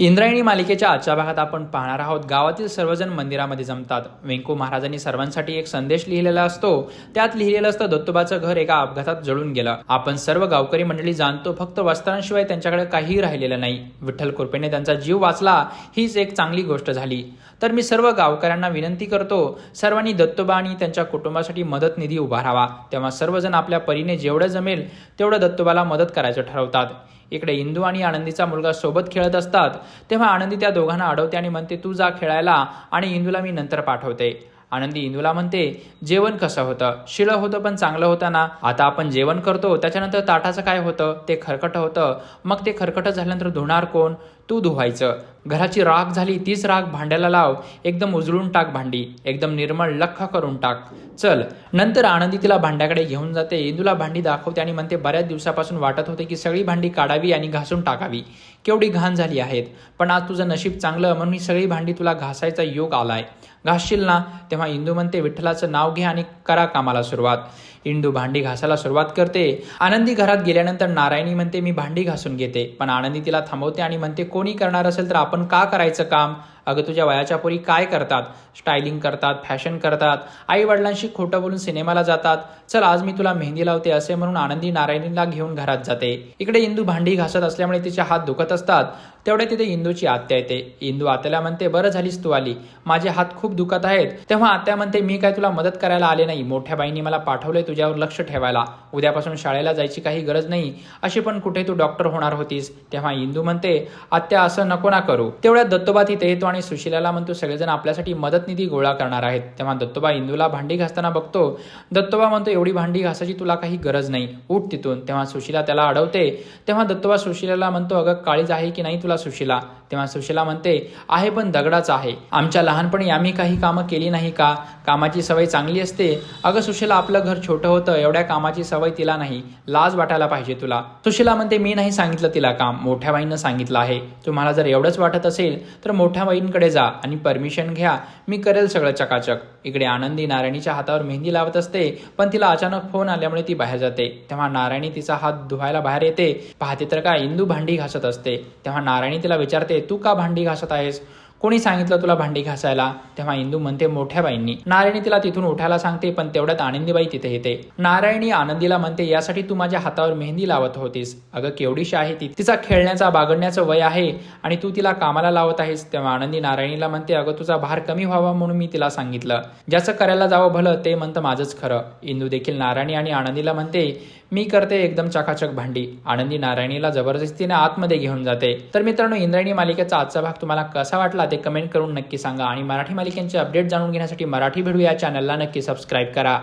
इंद्रायणी मालिकेच्या आजच्या भागात आपण पाहणार आहोत. गावातील सर्वजण मंदिरामध्ये जमतात. वेंकू महाराजांनी सर्वांसाठी एक संदेश लिहिलेला असतो. त्यात लिहिलेलं असतं दत्तोबाचं घर एका अपघातात जळून गेलं. आपण सर्व गावकरी मंडळी जाणतो फक्त वस्त्रांशिवाय त्यांच्याकडे काहीही राहिलेलं नाही. विठ्ठल कृपेने त्यांचा जीव वाचला हीच एक चांगली गोष्ट झाली. तर मी सर्व गावकऱ्यांना विनंती करतो सर्वांनी दत्तोबा आणि त्यांच्या कुटुंबासाठी मदत निधी उभारावा. तेव्हा सर्वजण आपल्या परीने जेवढं जमेल तेवढं दत्तोबाला मदत करायचं ठरवतात. इकडे इंदू आणि आनंदीचा मुलगा सोबत खेळत असतात. तेव्हा आनंदी त्या दोघांना अडवते आणि म्हणते तू जा खेळायला आणि इंदूला मी नंतर पाठवते. आनंदी इंदूला म्हणते जेवण कसं होतं? शिळं होतं पण चांगलं होतं ना? आता आपण जेवण करतो त्याच्यानंतर ताटाचं काय होतं? ते खरकट होतं. मग ते खरकट झाल्यानंतर धुणार कोण? तू धुवायचं. घराची राख झाली तीच राख भांड्याला लाव. एकदम उजळून टाक भांडी. एकदम निर्मळ लख्ख करून टाक. चल नंतर आनंदी तिला भांड्याकडे घेऊन जाते. इंदूला भांडी दाखवते आणि म्हणते बऱ्याच दिवसापासून वाटत होते की सगळी भांडी काढावी आणि घासून टाकावी. केवढी घाण झाली आहेत. पण आज तुझं नशीब चांगलं म्हणून ही सगळी भांडी तुला घासायचा योग आलाय. घासशील ना? तेव्हा इंदू म्हणते विठ्ठलाचं नाव घे आणि करा कामाला सुरुवात. इंदू भांडी घासायला सुरुवात करते. आनंदी घरात गेल्यानंतर नारायणी म्हणते मी भांडी घासून घेते. पण आनंदी तिला थांबवते आणि म्हणते कोणी करणार असेल तर आपण का करायचं काम? अगं तुझ्या वयाच्या पोरी काय करतात? स्टायलिंग करतात फॅशन करतात आई वडिलांशी खोटं बोलून सिनेमाला जातात. चल आज मी तुला मेहंदी लावते असे म्हणून आनंदी नारायणीला घेऊन घरात जाते. इकडे इंदू भांडी घासत असल्यामुळे तिचे हात दुखत असतात. तेवढे तिथे इंदूची आत्या येते. इंदू आत्याला म्हणते बरं झालीस तू आली. माझे हात खूप दुखत आहेत. तेव्हा आत्या म्हणते मी काय तुला मदत करायला आले नाही. मोठ्या बाईंनी मला पाठवले तुझ्यावर लक्ष ठेवायला. उद्यापासून शाळेला जायची काही गरज नाही. अशी पण कुठे तू डॉक्टर होणार होतीस? तेव्हा इंदू म्हणते आत्या असं नको ना करू. तेवढ्या दत्तोबा तिथे येतो आणि सुशिलाला म्हणतो सगळेजण आपल्यासाठी मदत निधी गोळा करणार आहेत. तेव्हा दत्तोबा इंदूला भांडी घासताना बघतो दत्तोबा म्हणतो एवढी भांडी घासायची तुला काही गरज नाही. उठ तिथून. तेव्हा सुशिला त्याला अडवते. तेव्हा दत्तोबा सुशिलाला म्हणतो अगं काळीज आहे की नाही तुला सुशिला? तेव्हा सुशिला म्हणते आहे पण दगडाच आहे. आमच्या लहानपणी आम्ही काही कामं केली नाही का? कामाची सवय चांगली असते? अगं सुशिला आपलं घर छोटं होतं. एवढ्या कामाची सवय तिला नाही. लाज वाटायला पाहिजे तुला. सुशिला म्हणते मी नाही सांगितलं तिला काम. मोठ्या बाईंनं सांगितलं आहे. तुम्हाला जर एवढंच वाटत असेल तर मोठ्या बाईंकडे जा आणि परमिशन घ्या. मी करेल सगळं चकाचक. इकडे आनंदी नारायणीच्या हातावर मेहंदी लावत असते पण तिला अचानक फोन आल्यामुळे ती बाहेर जाते. तेव्हा नारायणी तिचा हात धुवायला बाहेर येते. पाहते तर का इंदू भांडी घासत असते. तेव्हा नारायणी तिला विचारते तू का भांडी घासत आहेस? कोणी सांगितलं तुला भांडी घासायला? तेव्हा इंदू म्हणते मोठ्या बाईंनी. नारायणी तिला तिथून उठायला सांगते पण तेवढ्यात आनंदीबाई तिथे येते. नारायणी आनंदीला म्हणते यासाठी तू माझ्या हातावर मेहंदी लावत होतीस. अगं केवढीशी आहे ती. तिचा खेळण्याचा बागडण्याचं वय आहे आणि तू तिला कामाला लावत आहेस. तेव्हा आनंदी नारायणीला म्हणते अगं तुझा भार कमी व्हावा म्हणून मी तिला सांगितलं. ज्याचं करायला जावं भलं ते म्हणतं माझंच खरं. इंदू देखील नारायणी आणि आनंदीला म्हणते मी करते एकदम चकाचक भांडी. आनंदी नारायणीला जबरदस्तीने आतमध्ये घेऊन जाते. तर मित्रांनो इंद्रायणी मालिकेचा आजचा भाग तुम्हाला कसा वाटला ते कमेंट करून नक्की सांगा आणि मराठी मालिकेचे अपडेट जाणून घेण्यासाठी मराठी भिडू या चॅनलला नक्की सबस्क्राईब करा.